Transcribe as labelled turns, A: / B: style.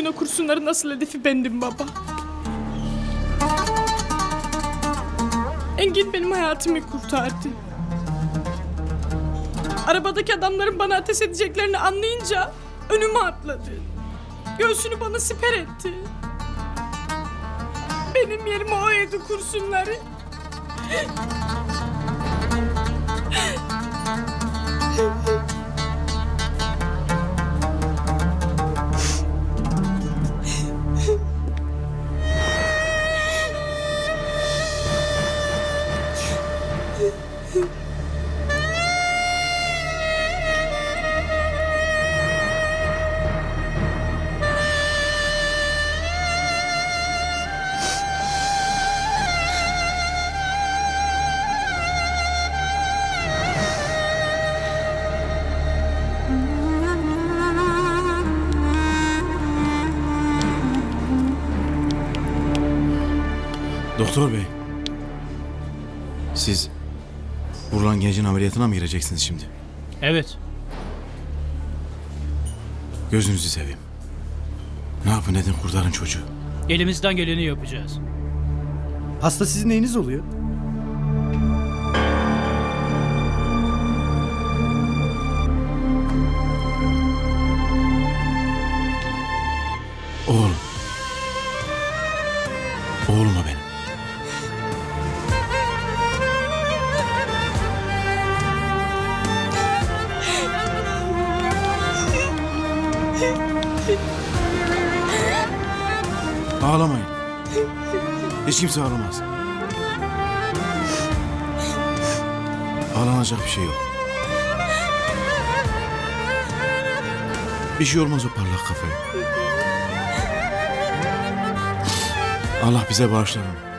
A: gün o kurşunların nasıl hedefi bendim baba. Engin benim hayatımı kurtardı. Arabadaki adamların bana ateş edeceklerini anlayınca önüme atladı. Göğsünü bana siper etti. Benim yerime o yedi kurşunları.
B: Doktor bey. Siz Burhan Genç'in ameliyatına mı gireceksiniz şimdi?
C: Evet.
B: Gözünüzü seveyim. Ne yapın edin kurtarın çocuğu.
C: Elimizden geleni yapacağız.
D: Hasta sizin neyiniz oluyor?
B: Oğlum. Oğlum Ağlamayın. Hiç kimse ağlamaz. Ağlanacak bir şey yok. Bir şey olmaz o parlak kafaya. Allah bize bağışlar onu.